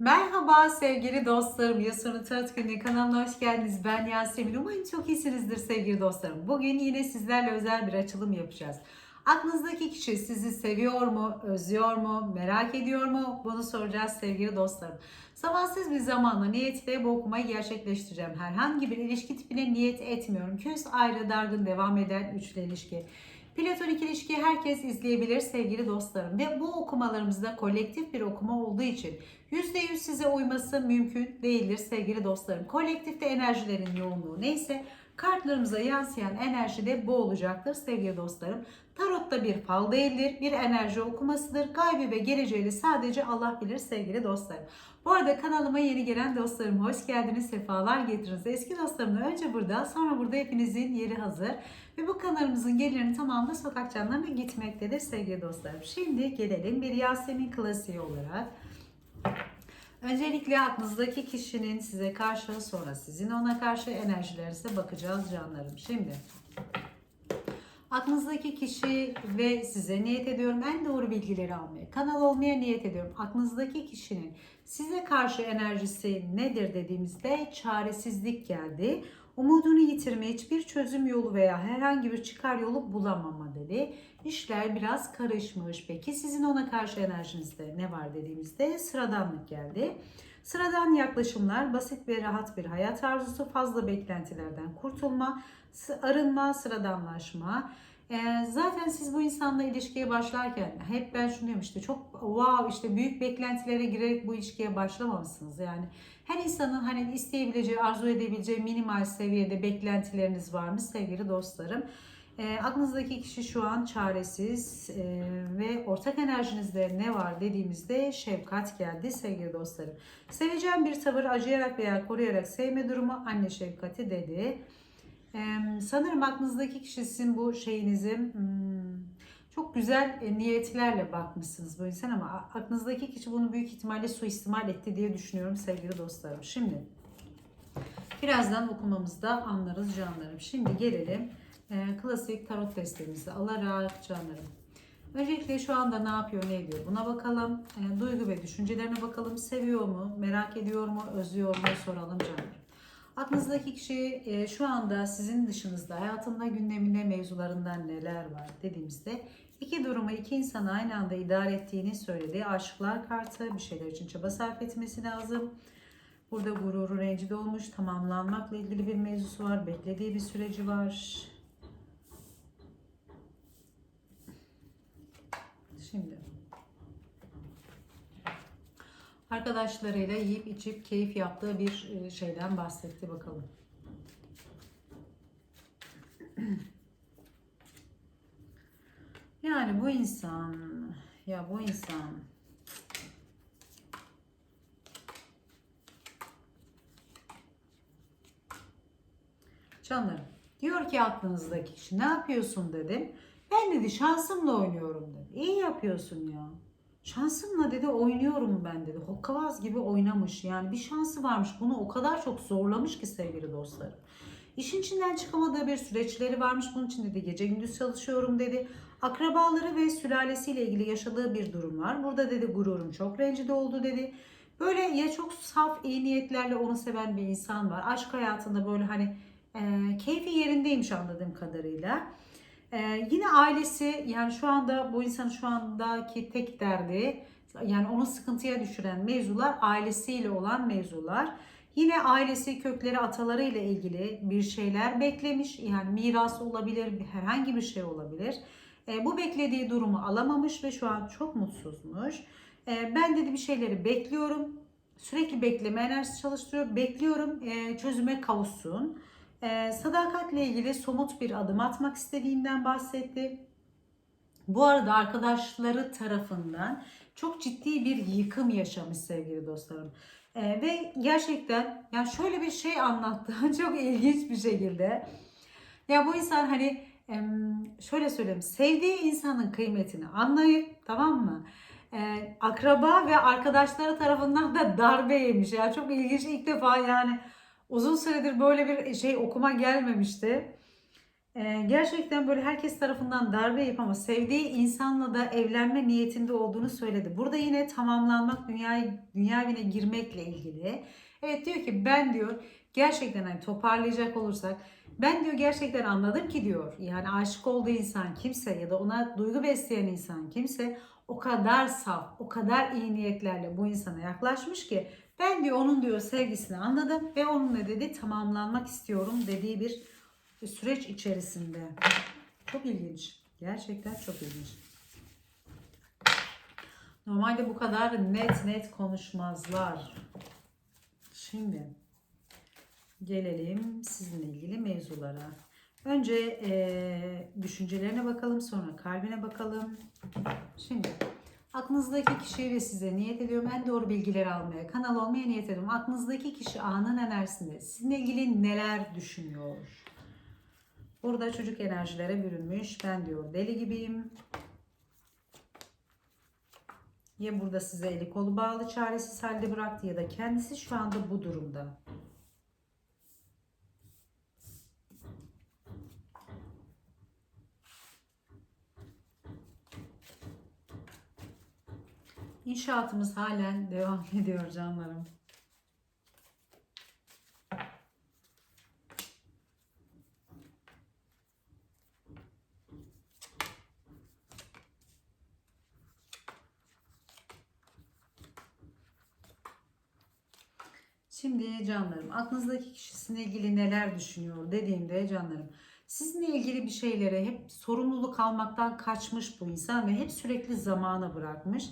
Merhaba sevgili dostlarım. Yasun'un Tarot Günlüğü kanalına hoş geldiniz. Ben Yasemin. Umarım çok iyisinizdir sevgili dostlarım. Bugün yine sizlerle özel bir açılım yapacağız. Aklınızdaki kişi sizi seviyor mu, özlüyor mu, merak ediyor mu? Bunu soracağız sevgili dostlarım. Zamansız bir zamanla niyetle bu okumayı gerçekleştireceğim. Herhangi bir ilişki tipine niyet etmiyorum. Küs ayrı dargın devam eden üçlü ilişki. Platonik ilişki herkes izleyebilir sevgili dostlarım. Ve bu okumalarımızda kolektif bir okuma olduğu için %100 size uyması mümkün değildir sevgili dostlarım. Kolektifte enerjilerin yoğunluğu neyse kartlarımıza yansıyan enerji de bu olacaktır sevgili dostlarım. Tarotta bir fal değildir, bir enerji okumasıdır. Gaybi ve geleceğini sadece Allah bilir sevgili dostlarım. Bu arada kanalıma yeni gelen dostlarım hoş geldiniz, sefalar getirdiniz. Eski dostlarımla önce burada, sonra burada hepinizin yeri hazır. Ve bu kanalımızın gelirinin tamamı sokak canlarına gitmektedir sevgili dostlarım. Şimdi gelelim bir Yasemin klasiği olarak. Öncelikle aklınızdaki kişinin size karşı sonra sizin ona karşı enerjilerinize bakacağız canlarım. Şimdi aklınızdaki kişi ve size niyet ediyorum en doğru bilgileri almaya. Kanal olmaya niyet ediyorum. Aklınızdaki kişinin size karşı enerjisi nedir dediğimizde çaresizlik geldi. Umudunu yitirme, hiçbir çözüm yolu veya herhangi bir çıkar yolu bulamama dedi. İşler biraz karışmış. Peki sizin ona karşı enerjinizde ne var dediğimizde sıradanlık geldi. Sıradan yaklaşımlar, basit ve rahat bir hayat arzusu, fazla beklentilerden kurtulma, arınma, sıradanlaşma. Ee, zaten siz bu insanla ilişkiye başlarken hep ben şunu diyorum işte çok wow işte büyük beklentilere girerek bu ilişkiye başlamamışsınız. Yani her insanın hani isteyebileceği, arzu edebileceği minimal seviyede beklentileriniz var mı sevgili dostlarım? E, aklınızdaki kişi şu an çaresiz e, ve ortak enerjinizde ne var dediğimizde şefkat geldi sevgili dostlarım. Seveceğim bir tavır acıyarak veya koruyarak sevme durumu anne şefkati dedi. Sanırım aklınızdaki kişi sizin bu şeyinizi hmm, çok güzel e, niyetlerle bakmışsınız bu insan ama aklınızdaki kişi bunu büyük ihtimalle suistimal etti diye düşünüyorum sevgili dostlarım. Şimdi birazdan okumamızda anlarız canlarım. Şimdi gelelim e, klasik tarot destemizi alarak canlarım. Öncelikle şu anda ne yapıyor, ne ediyor buna bakalım. E, duygu ve düşüncelerine bakalım. Seviyor mu, merak ediyor mu, özlüyor mu soralım canlarım. Aklınızdaki kişi e, şu anda sizin dışınızda hayatında gündeminde mevzularından neler var dediğimizde iki durumu iki insanı aynı anda idare ettiğini söyledi. Aşıklar kartı bir şeyler için çaba sarf etmesi lazım. Burada gururu rencide olmuş, tamamlanmakla ilgili bir mevzusu var, beklediği bir süreci var. Şimdi arkadaşlarıyla yiyip içip keyif yaptığı bir e, şeyden bahsetti bakalım. Yani bu insan ya bu insan Canlarım diyor ki aklınızdaki kişi ne yapıyorsun dedim. Ben dedi şansımla oynuyorum dedi. İyi yapıyorsun ya. Şansımla dedi oynuyorum ben dedi. Hokkabaz gibi oynamış. Yani bir şansı varmış. Bunu o kadar çok zorlamış ki sevgili dostlarım. İşin içinden çıkamadığı bir süreçleri varmış. Bunun için dedi gece gündüz çalışıyorum dedi. Akrabaları ve sülalesiyle ilgili yaşadığı bir durum var. Burada dedi gururum çok rencide oldu dedi. Böyle ya çok saf iyi niyetlerle onu seven bir insan var. Aşk hayatında böyle hani e, keyfi yerindeymiş anladığım kadarıyla. Ee, yine ailesi yani şu anda bu insanın şu andaki tek derdi yani onu sıkıntıya düşüren mevzular ailesiyle olan mevzular. Yine ailesi kökleri ataları ile ilgili bir şeyler beklemiş. Yani miras olabilir, herhangi bir şey olabilir. E, bu beklediği durumu alamamış ve şu an çok mutsuzmuş. E, ben dedi bir şeyleri bekliyorum. Sürekli bekleme enerjisi çalıştırıyor. Bekliyorum e, çözüme kavuşsun. E, sadakatle ilgili somut bir adım atmak istediğinden bahsetti. Bu arada arkadaşları tarafından çok ciddi bir yıkım yaşamış sevgili dostlarım. E, ve gerçekten yani şöyle bir şey anlattı çok ilginç bir şekilde. Ya bu insan hani şöyle söyleyeyim sevdiği insanın kıymetini anlayıp tamam mı? E, akraba ve arkadaşları tarafından da darbe yemiş. Ya çok ilginç ilk defa yani Uzun süredir böyle bir şey okuma gelmemişti. Ee, gerçekten böyle herkes tarafından darbe yiyip ama sevdiği insanla da evlenme niyetinde olduğunu söyledi. Burada yine tamamlanmak, dünya, dünya evine girmekle ilgili. Evet diyor ki ben diyor gerçekten hani toparlayacak olursak ben diyor gerçekten anladım ki diyor yani aşık olduğu insan kimse ya da ona duygu besleyen insan kimse o kadar saf, o kadar iyi niyetlerle bu insana yaklaşmış ki ben diyor onun diyor sevgisini anladım ve onunla dedi tamamlanmak istiyorum dediği bir süreç içerisinde. Çok ilginç. Gerçekten çok ilginç. Normalde bu kadar net net konuşmazlar. Şimdi gelelim sizinle ilgili mevzulara. Önce eee, düşüncelerine bakalım, sonra kalbine bakalım. Şimdi aklınızdaki kişiyi ve size niyet ediyorum. En doğru bilgileri almaya, kanal olmaya niyet ediyorum. Aklınızdaki kişi anın enerjisinde sizinle ilgili neler düşünüyor? Burada çocuk enerjilere bürünmüş. Ben diyor deli gibiyim. Ya burada size eli kolu bağlı çaresiz halde bıraktı ya da kendisi şu anda bu durumda. İnşaatımız halen devam ediyor canlarım. Şimdi canlarım aklınızdaki kişisinle ilgili neler düşünüyor dediğimde canlarım sizinle ilgili bir şeylere hep sorumluluk almaktan kaçmış bu insan ve hep sürekli zamana bırakmış.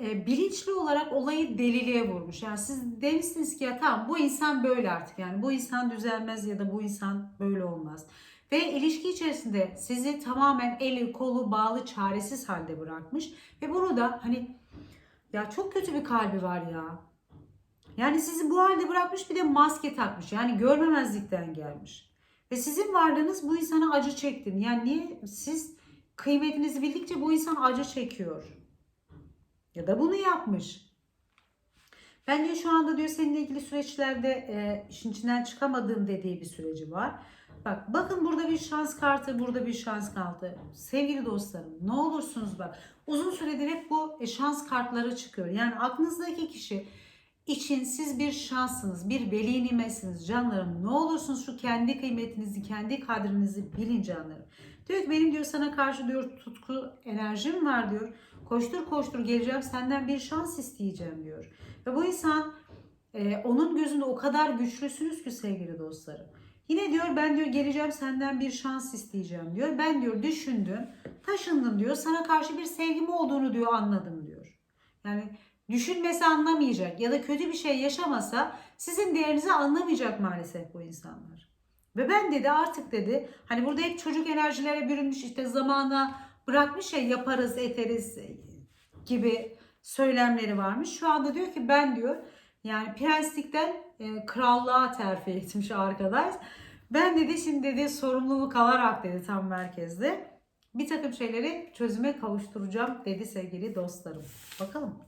E, bilinçli olarak olayı deliliğe vurmuş. Yani siz demişsiniz ki ya tamam bu insan böyle artık yani bu insan düzelmez ya da bu insan böyle olmaz. Ve ilişki içerisinde sizi tamamen eli kolu bağlı çaresiz halde bırakmış. Ve bunu da hani ya çok kötü bir kalbi var ya. Yani sizi bu halde bırakmış bir de maske takmış. Yani görmemezlikten gelmiş. Ve sizin varlığınız bu insana acı çektin. Yani niye siz kıymetinizi bildikçe bu insan acı çekiyor. Ya da bunu yapmış. Ben diyor şu anda diyor seninle ilgili süreçlerde e, işin içinden çıkamadığım dediği bir süreci var. Bak bakın burada bir şans kartı, burada bir şans kartı. Sevgili dostlarım ne olursunuz bak. Uzun süredir hep bu e, şans kartları çıkıyor. Yani aklınızdaki kişi için siz bir şanssınız, bir veli nimetsiniz canlarım. Ne olursunuz şu kendi kıymetinizi, kendi kadrinizi bilin canlarım. Diyor ki benim diyor sana karşı diyor tutku enerjim var diyor. Koştur koştur geleceğim senden bir şans isteyeceğim diyor. Ve bu insan e, onun gözünde o kadar güçlüsünüz ki sevgili dostlarım. Yine diyor ben diyor geleceğim senden bir şans isteyeceğim diyor. Ben diyor düşündüm, taşındım diyor. Sana karşı bir sevgim olduğunu diyor anladım diyor. Yani düşünmesi anlamayacak ya da kötü bir şey yaşamasa sizin değerinizi anlamayacak maalesef bu insanlar. Ve ben dedi artık dedi hani burada hep çocuk enerjilere bürünmüş işte zamana bırakmış ya yaparız eteriz gibi söylemleri varmış. Şu anda diyor ki ben diyor yani prenslikten e, krallığa terfi etmiş arkadaş. Ben dedi şimdi dedi sorumluluk alarak dedi tam merkezde bir takım şeyleri çözüme kavuşturacağım dedi sevgili dostlarım. Bakalım.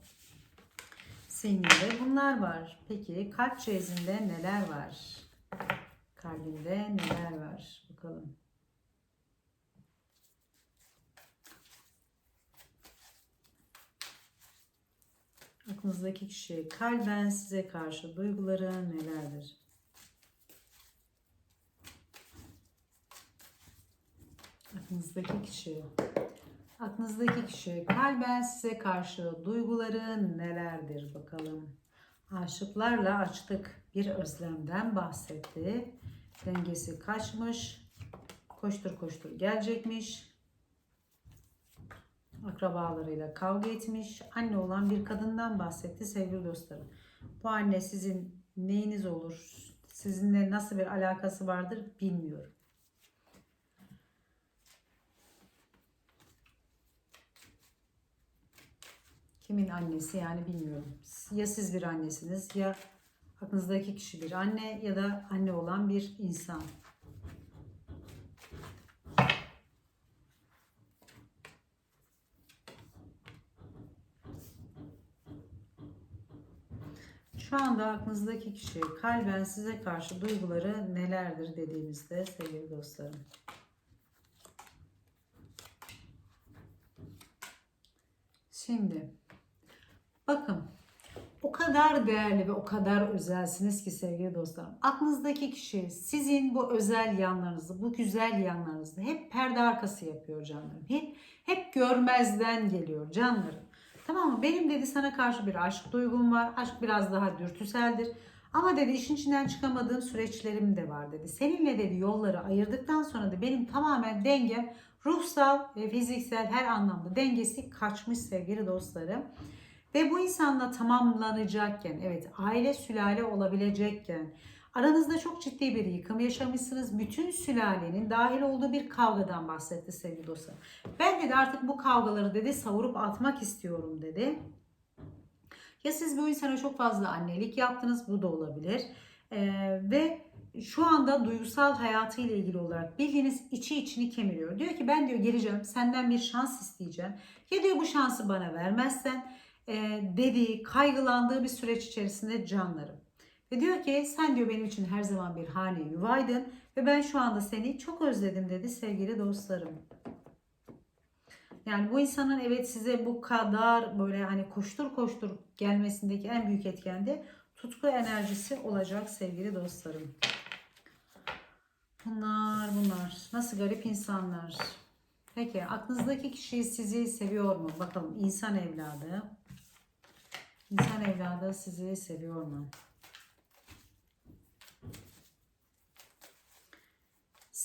Seninle bunlar var. Peki kalp çeyizinde neler var? Kalbinde neler var? Bakalım. Aklınızdaki kişi kalben size karşı duyguları nelerdir? Aklınızdaki kişi Aklınızdaki kişi kalben size karşı duyguları nelerdir bakalım. Aşıklarla açtık bir özlemden bahsetti. Dengesi kaçmış. Koştur koştur gelecekmiş. Akrabalarıyla kavga etmiş. Anne olan bir kadından bahsetti sevgili dostlarım. Bu anne sizin neyiniz olur? Sizinle nasıl bir alakası vardır bilmiyorum. Kimin annesi yani bilmiyorum. Ya siz bir annesiniz ya aklınızdaki kişi bir anne ya da anne olan bir insan. Şu anda aklınızdaki kişi kalben size karşı duyguları nelerdir dediğimizde sevgili dostlarım. Şimdi bakın o kadar değerli ve o kadar özelsiniz ki sevgili dostlarım. Aklınızdaki kişi sizin bu özel yanlarınızı, bu güzel yanlarınızı hep perde arkası yapıyor canlarım. Hep, hep görmezden geliyor canlarım. Tamam mı? Benim dedi sana karşı bir aşk duygum var. Aşk biraz daha dürtüseldir. Ama dedi işin içinden çıkamadığım süreçlerim de var dedi. Seninle dedi yolları ayırdıktan sonra da benim tamamen dengem ruhsal ve fiziksel her anlamda dengesi kaçmış sevgili dostlarım. Ve bu insanla tamamlanacakken, evet aile sülale olabilecekken, aranızda çok ciddi bir yıkım yaşamışsınız. Bütün sülalenin dahil olduğu bir kavgadan bahsetti sevgili dostlar. Ben dedi artık bu kavgaları dedi savurup atmak istiyorum dedi. Ya siz bu insana çok fazla annelik yaptınız, bu da olabilir. Ee, ve şu anda duygusal hayatıyla ilgili olarak bildiğiniz içi içini kemiriyor. Diyor ki ben diyor geleceğim senden bir şans isteyeceğim. Ya diyor bu şansı bana vermezsen e, dediği, kaygılandığı bir süreç içerisinde canlarım. Ve diyor ki sen diyor benim için her zaman bir hane yuvaydın ve ben şu anda seni çok özledim dedi sevgili dostlarım. Yani bu insanın evet size bu kadar böyle hani koştur koştur gelmesindeki en büyük etken de tutku enerjisi olacak sevgili dostlarım. Bunlar bunlar. Nasıl garip insanlar. Peki aklınızdaki kişi sizi seviyor mu? Bakalım insan evladı. İnsan evladı sizi seviyor mu?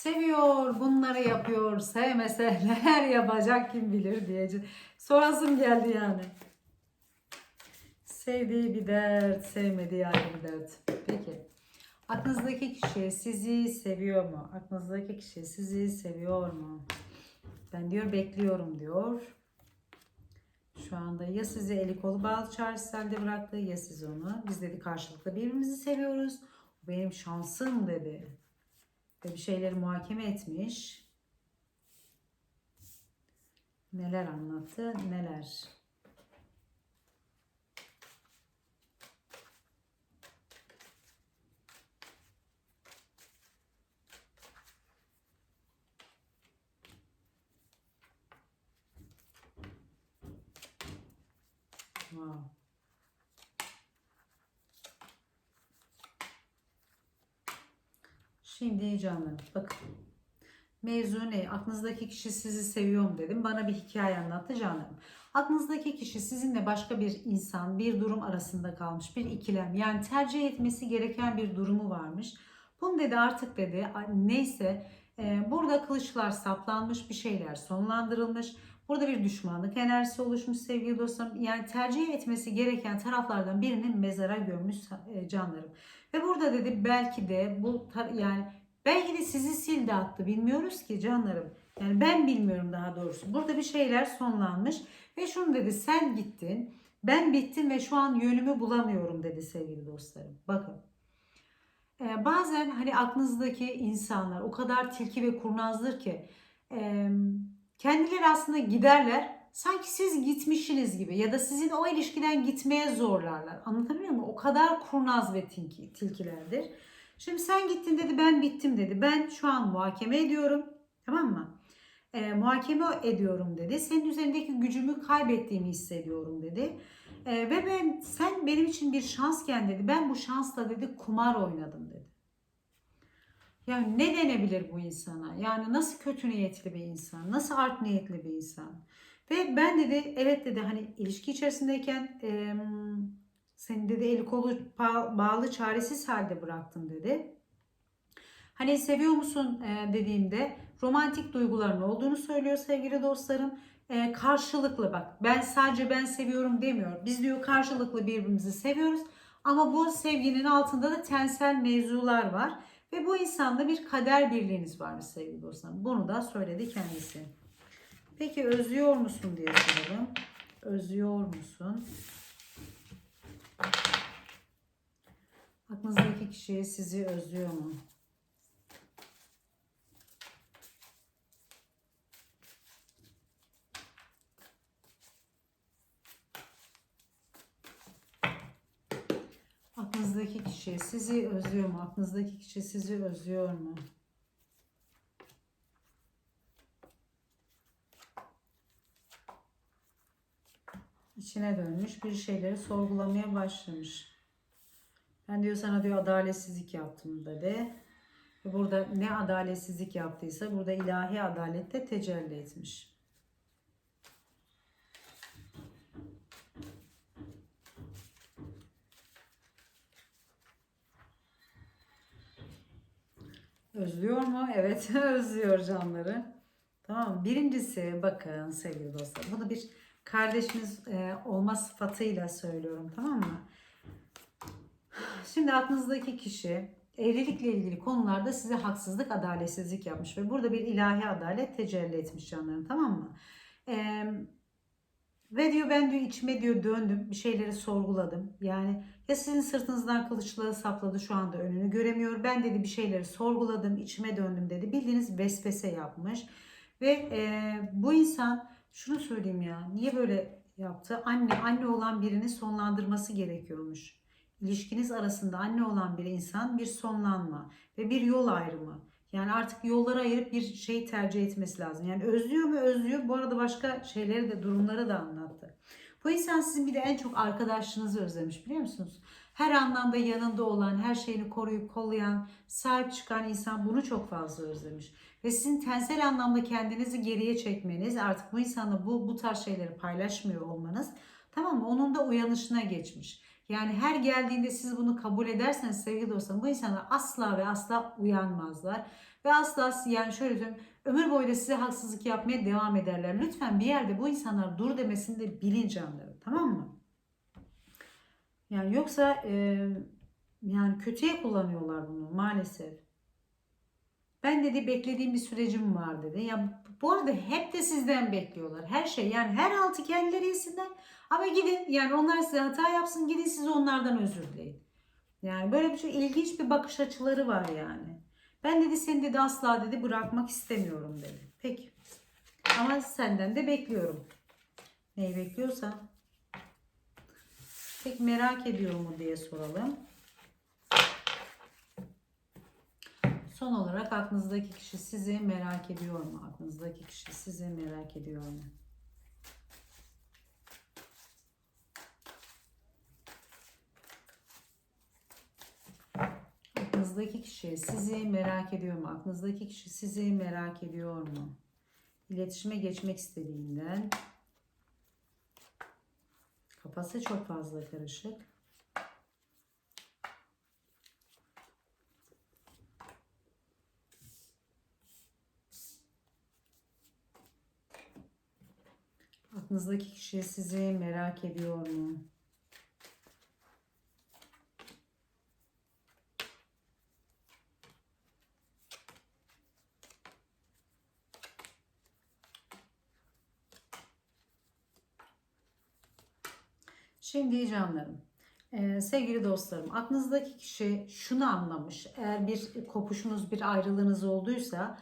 Seviyor, bunları yapıyor, sevmese neler yapacak kim bilir diyeceğim. Sorasım geldi yani. Sevdiği bir dert, sevmediği ayrı bir dert. Peki. Aklınızdaki kişi sizi seviyor mu? Aklınızdaki kişi sizi seviyor mu? Ben diyor bekliyorum diyor. Şu anda ya sizi eli kolu bağlı çaresiz bıraktı ya siz onu. Biz dedi karşılıklı birbirimizi seviyoruz. Benim şansım dedi. Ve bir şeyleri muhakeme etmiş. Neler anlattı neler. Wow. Şimdi canım bakın. Mevzu ne? Aklınızdaki kişi sizi seviyorum dedim. Bana bir hikaye anlattı canım. Aklınızdaki kişi sizinle başka bir insan, bir durum arasında kalmış. Bir ikilem. Yani tercih etmesi gereken bir durumu varmış. Bunu dedi artık dedi neyse e, burada kılıçlar saplanmış bir şeyler sonlandırılmış. Burada bir düşmanlık enerjisi oluşmuş sevgili dostlarım. Yani tercih etmesi gereken taraflardan birinin mezara gömmüş e, canlarım. Ve burada dedi belki de bu yani belki de sizi sildi attı bilmiyoruz ki canlarım. Yani ben bilmiyorum daha doğrusu. Burada bir şeyler sonlanmış ve şunu dedi sen gittin ben bittim ve şu an yönümü bulamıyorum dedi sevgili dostlarım. Bakın ee, bazen hani aklınızdaki insanlar o kadar tilki ve kurnazdır ki e, kendileri aslında giderler sanki siz gitmişsiniz gibi ya da sizin o ilişkiden gitmeye zorlarlar. Anlatabiliyor muyum? O kadar kurnaz ve tilki, tilkilerdir. Şimdi sen gittin dedi ben bittim dedi. Ben şu an muhakeme ediyorum. Tamam mı? E, muhakeme ediyorum dedi. Senin üzerindeki gücümü kaybettiğimi hissediyorum dedi. E, ve ben sen benim için bir şansken dedi. Ben bu şansla dedi kumar oynadım dedi. Yani ne denebilir bu insana? Yani nasıl kötü niyetli bir insan? Nasıl art niyetli bir insan? Ve ben dedi evet dedi hani ilişki içerisindeyken e, seni dedi eli kolu bağlı çaresiz halde bıraktım dedi. Hani seviyor musun e, dediğimde romantik duyguların olduğunu söylüyor sevgili dostlarım. E, karşılıklı bak ben sadece ben seviyorum demiyor. Biz diyor karşılıklı birbirimizi seviyoruz. Ama bu sevginin altında da tensel mevzular var. Ve bu insanda bir kader birliğiniz varmış sevgili dostlarım. Bunu da söyledi kendisi. Peki özlüyor musun diye soralım. Özlüyor musun? Aklınızdaki kişi sizi özlüyor mu? Aklınızdaki kişi sizi özlüyor mu? Aklınızdaki kişi sizi özlüyor mu? İçine dönmüş bir şeyleri sorgulamaya başlamış. Ben diyor sana diyor adaletsizlik yaptım dedi. Ve burada ne adaletsizlik yaptıysa burada ilahi adalette tecelli etmiş. Özlüyor mu? Evet özlüyor canları. Tamam? Birincisi bakın sevgili dostlar. Bunu bir kardeşiniz e, olma sıfatıyla söylüyorum tamam mı? Şimdi aklınızdaki kişi evlilikle ilgili konularda size haksızlık, adaletsizlik yapmış ve burada bir ilahi adalet tecelli etmiş canlarım tamam mı? Ee, ve diyor ben diyor içime diyor döndüm, bir şeyleri sorguladım. Yani ya sizin sırtınızdan kılıçları sapladı şu anda önünü göremiyor. Ben dedi bir şeyleri sorguladım, içime döndüm dedi. Bildiğiniz vesvese yapmış. Ve e, bu insan şunu söyleyeyim ya niye böyle yaptı? Anne, anne olan birini sonlandırması gerekiyormuş. İlişkiniz arasında anne olan bir insan bir sonlanma ve bir yol ayrımı. Yani artık yolları ayırıp bir şey tercih etmesi lazım. Yani özlüyor mu özlüyor. Bu arada başka şeyleri de durumları da anlattı. Bu insan sizin bir de en çok arkadaşlığınızı özlemiş biliyor musunuz? Her anlamda yanında olan, her şeyini koruyup kollayan, sahip çıkan insan bunu çok fazla özlemiş. Ve sizin tensel anlamda kendinizi geriye çekmeniz, artık bu insanla bu, bu tarz şeyleri paylaşmıyor olmanız tamam mı? Onun da uyanışına geçmiş. Yani her geldiğinde siz bunu kabul ederseniz sevgili dostlarım bu insanlar asla ve asla uyanmazlar. Ve asla yani şöyle söyleyeyim ömür boyu da size haksızlık yapmaya devam ederler. Lütfen bir yerde bu insanlar dur demesini de bilin canlarım tamam mı? Yani yoksa e, yani kötüye kullanıyorlar bunu maalesef. Ben dedi beklediğim bir sürecim var dedi. Ya bu arada hep de sizden bekliyorlar. Her şey yani her altı kendileri yesinler. Ama gidin yani onlar size hata yapsın gidin siz onlardan özür dileyin. Yani böyle bir şey ilginç bir bakış açıları var yani. Ben dedi seni dedi asla dedi bırakmak istemiyorum dedi. Peki. Ama senden de bekliyorum. Neyi bekliyorsan. Peki merak ediyor mu diye soralım. Son olarak aklınızdaki kişi sizi merak ediyor mu? Aklınızdaki kişi sizi merak ediyor mu? Aklınızdaki kişi sizi merak ediyor mu? Aklınızdaki kişi sizi merak ediyor mu? İletişime geçmek istediğinden kafası çok fazla karışık. Aklınızdaki kişi sizi merak ediyor mu? Şimdi canlarım, e, sevgili dostlarım, aklınızdaki kişi şunu anlamış. Eğer bir kopuşunuz, bir ayrılığınız olduysa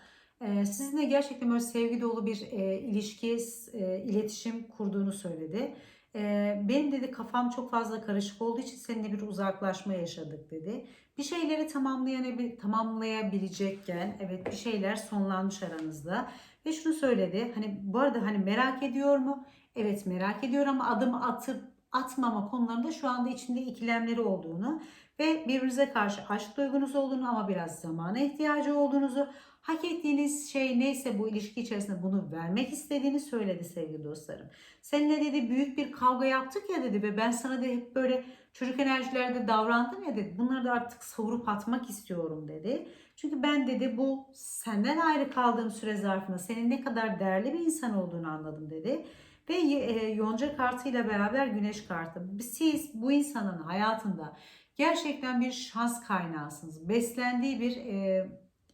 sizinle gerçekten böyle sevgi dolu bir e, ilişki, e, iletişim kurduğunu söyledi. E, benim dedi kafam çok fazla karışık olduğu için seninle bir uzaklaşma yaşadık dedi. Bir şeyleri tamamlayabil tamamlayabilecekken evet bir şeyler sonlanmış aranızda. Ve şunu söyledi. Hani bu arada hani merak ediyor mu? Evet merak ediyor ama adım atıp atmama konularında şu anda içinde ikilemleri olduğunu ve birbirinize karşı aşk duygunuz olduğunu ama biraz zamana ihtiyacı olduğunuzu, hak ettiğiniz şey neyse bu ilişki içerisinde bunu vermek istediğini söyledi sevgili dostlarım. Seninle dedi büyük bir kavga yaptık ya dedi ve ben sana da hep böyle çocuk enerjilerde davrandım ya dedi. Bunları da artık savurup atmak istiyorum dedi. Çünkü ben dedi bu senden ayrı kaldığım süre zarfında senin ne kadar değerli bir insan olduğunu anladım dedi. Ve e, yonca kartıyla beraber güneş kartı. Siz bu insanın hayatında gerçekten bir şans kaynağısınız. Beslendiği bir e,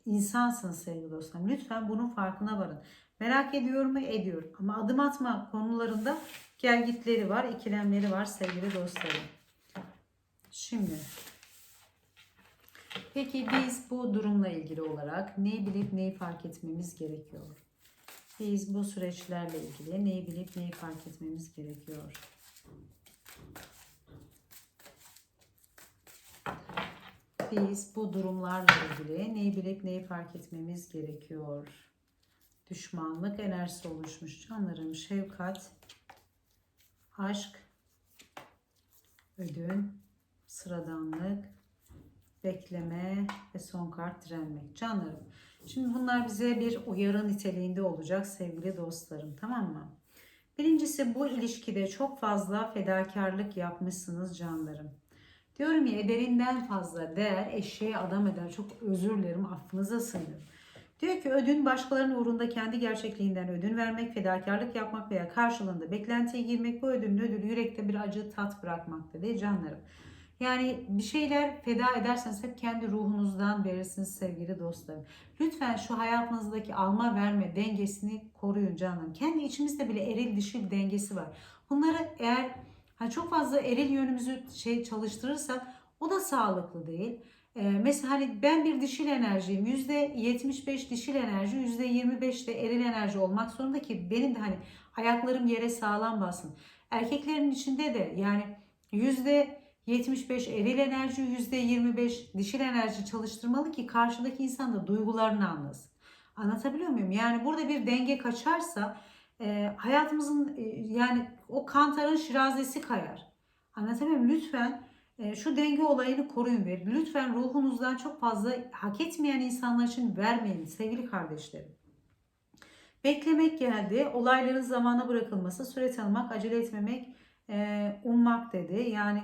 insansınız sevgili dostlarım. Lütfen bunun farkına varın. Merak ediyor mu? Ediyor. Ama adım atma konularında gelgitleri var, ikilemleri var sevgili dostlarım. Şimdi Peki biz bu durumla ilgili olarak neyi bilip neyi fark etmemiz gerekiyor? Biz bu süreçlerle ilgili neyi bilip neyi fark etmemiz gerekiyor? Biz bu durumlarla ilgili neyi bilip neyi fark etmemiz gerekiyor? Düşmanlık enerjisi oluşmuş canlarım. Şefkat, aşk ödün, sıradanlık, bekleme ve son kart direnmek. Canlarım. Şimdi bunlar bize bir uyarı niteliğinde olacak sevgili dostlarım. Tamam mı? Birincisi bu ilişkide çok fazla fedakarlık yapmışsınız canlarım. Diyorum ya ederinden fazla değer eşeğe adam eder. Çok özür dilerim affınıza sığınıyorum. Diyor ki ödün başkalarının uğrunda kendi gerçekliğinden ödün vermek, fedakarlık yapmak veya karşılığında beklentiye girmek bu ödünün ödülü yürekte bir acı tat bırakmakta değil canlarım. Yani bir şeyler feda ederseniz hep kendi ruhunuzdan verirsiniz sevgili dostlarım. Lütfen şu hayatınızdaki alma verme dengesini koruyun canım. Kendi içimizde bile eril dişil dengesi var. Bunları eğer hani çok fazla eril yönümüzü şey çalıştırırsak o da sağlıklı değil. Ee, mesela hani ben bir dişil enerjiyim. %75 dişil enerji, %25 de eril enerji olmak zorunda ki benim de hani ayaklarım yere sağlam bassın. Erkeklerin içinde de yani %75 eril enerji, %25 dişil enerji çalıştırmalı ki karşıdaki insan da duygularını anlasın. Anlatabiliyor muyum? Yani burada bir denge kaçarsa e, hayatımızın e, yani o kantarın şirazesi kayar. Anlatabiliyor muyum? Lütfen e, şu denge olayını koruyun ve lütfen ruhunuzdan çok fazla hak etmeyen insanlar için vermeyin sevgili kardeşlerim. Beklemek geldi. Olayların zamana bırakılması, süre tanımak, acele etmemek, e, ummak dedi. Yani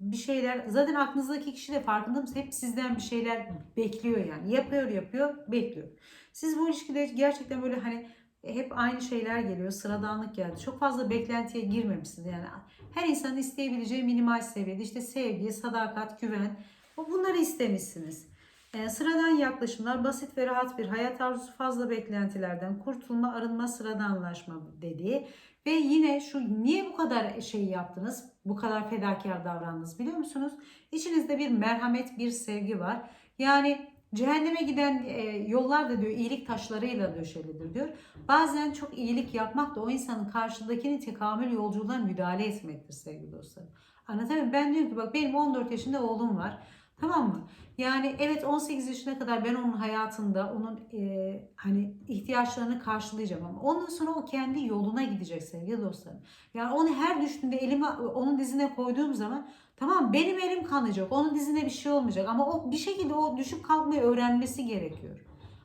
bir şeyler zaten aklınızdaki kişi de farkında? Hep sizden bir şeyler bekliyor yani. Yapıyor yapıyor bekliyor. Siz bu ilişkide gerçekten böyle hani hep aynı şeyler geliyor. Sıradanlık geldi. Çok fazla beklentiye girmemişsiniz. Yani her insanın isteyebileceği minimal seviyede işte sevgi, sadakat, güven bunları istemişsiniz. Ee, sıradan yaklaşımlar, basit ve rahat bir hayat arzusu, fazla beklentilerden kurtulma, arınma, sıradanlaşma dediği ve yine şu niye bu kadar şey yaptınız, bu kadar fedakar davrandınız biliyor musunuz? İçinizde bir merhamet, bir sevgi var. Yani Cehenneme giden e, yollar da diyor iyilik taşlarıyla döşelidir diyor. Bazen çok iyilik yapmak da o insanın karşıdakinin tekamül yolculuğuna müdahale etmektir sevgili dostlarım. Anlatabiliyor muyum? Ben diyorum ki bak benim 14 yaşında oğlum var. Tamam mı? Yani evet 18 yaşına kadar ben onun hayatında onun e, hani ihtiyaçlarını karşılayacağım ama ondan sonra o kendi yoluna gidecek sevgili dostlarım. Yani onu her düştüğünde elimi onun dizine koyduğum zaman tamam benim elim kanayacak. Onun dizine bir şey olmayacak ama o bir şekilde o düşüp kalkmayı öğrenmesi gerekiyor.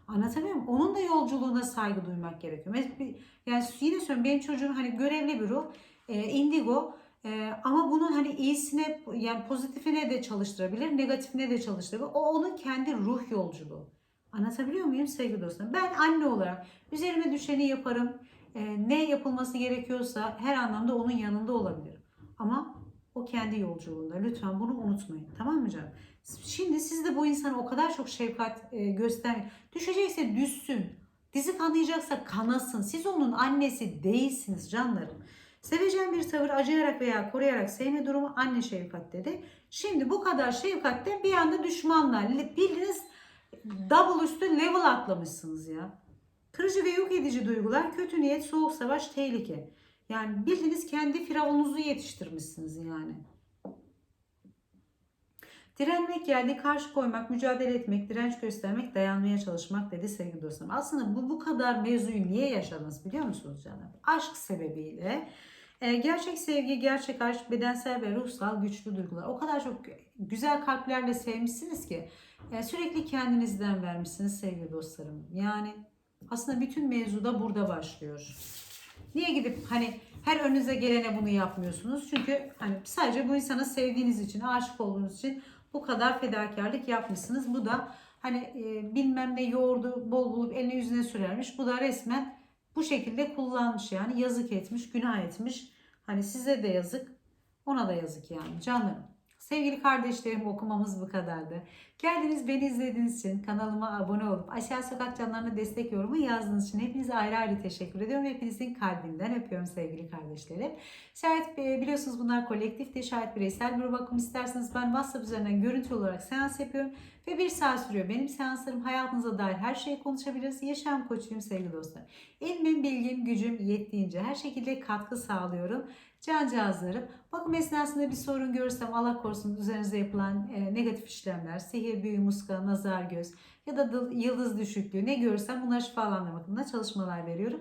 Anlatabiliyor muyum? Onun da yolculuğuna saygı duymak gerekiyor. Yani yine söylüyorum benim çocuğum hani görevli bir ruh. E, indigo ee, ama bunun hani iyisine yani pozitifine de çalıştırabilir, negatifine de çalıştırabilir. O onun kendi ruh yolculuğu. Anlatabiliyor muyum sevgili dostlarım? Ben anne olarak üzerime düşeni yaparım. Ee, ne yapılması gerekiyorsa her anlamda onun yanında olabilirim. Ama o kendi yolculuğunda. Lütfen bunu unutmayın. Tamam mı canım? Şimdi siz de bu insana o kadar çok şefkat e, göster. Düşecekse düşsün. Dizi kanayacaksa kanasın. Siz onun annesi değilsiniz canlarım. Sevecen bir tavır acıyarak veya koruyarak sevme durumu anne şefkat dedi. Şimdi bu kadar şefkatte bir anda düşmanlar. Bildiğiniz double üstü level atlamışsınız ya. Kırıcı ve yok edici duygular, kötü niyet, soğuk savaş, tehlike. Yani bildiğiniz kendi firavununuzu yetiştirmişsiniz yani. Direnmek geldi, karşı koymak, mücadele etmek, direnç göstermek, dayanmaya çalışmak dedi sevgili dostlarım. Aslında bu bu kadar mevzuyu niye yaşadınız biliyor musunuz canım? Aşk sebebiyle. Ee, gerçek sevgi, gerçek aşk, bedensel ve ruhsal güçlü duygular. O kadar çok güzel kalplerle sevmişsiniz ki e, sürekli kendinizden vermişsiniz sevgili dostlarım. Yani aslında bütün mevzu da burada başlıyor. Niye gidip hani her önünüze gelene bunu yapmıyorsunuz? Çünkü hani sadece bu insanı sevdiğiniz için, aşık olduğunuz için bu kadar fedakarlık yapmışsınız. Bu da hani e, bilmem ne yoğurdu bol bulup eline yüzüne sürermiş. Bu da resmen bu şekilde kullanmış yani yazık etmiş, günah etmiş. Hani size de yazık, ona da yazık yani canlarım. Sevgili kardeşlerim okumamız bu kadardı. Geldiniz beni izlediğiniz için kanalıma abone olup aşağı sokak canlarına destek yorumu yazdığınız için hepinize ayrı ayrı teşekkür ediyorum. Hepinizin kalbinden öpüyorum sevgili kardeşlerim. Şayet e, biliyorsunuz bunlar kolektifti. Şayet bireysel bir bakım isterseniz ben WhatsApp üzerinden görüntü olarak seans yapıyorum. Ve bir saat sürüyor. Benim seanslarım hayatınıza dair her şeyi konuşabiliriz. Yaşam koçuyum sevgili dostlar. İlmim, bilgim, gücüm yettiğince her şekilde katkı sağlıyorum. Cancağızlarım. Bakım esnasında bir sorun görürsem Allah korusun üzerinize yapılan e, negatif işlemler, sihir, büyü, muska, nazar, göz ya da yıldız düşüklüğü ne görürsem bunları şifalandırmak adına çalışmalar veriyorum.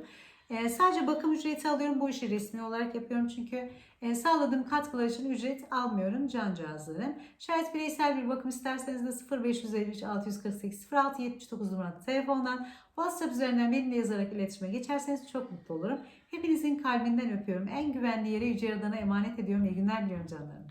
E, sadece bakım ücreti alıyorum. Bu işi resmi olarak yapıyorum çünkü e, sağladığım katkılar için ücret almıyorum cancağızlarım. Şayet bireysel bir bakım isterseniz de 0553 648 06 79 numaralı telefondan WhatsApp üzerinden benimle yazarak iletişime geçerseniz çok mutlu olurum. Hepinizin kalbinden öpüyorum. En güvenli yere Yüce Yaradan'a emanet ediyorum. İyi günler diliyorum canlarım.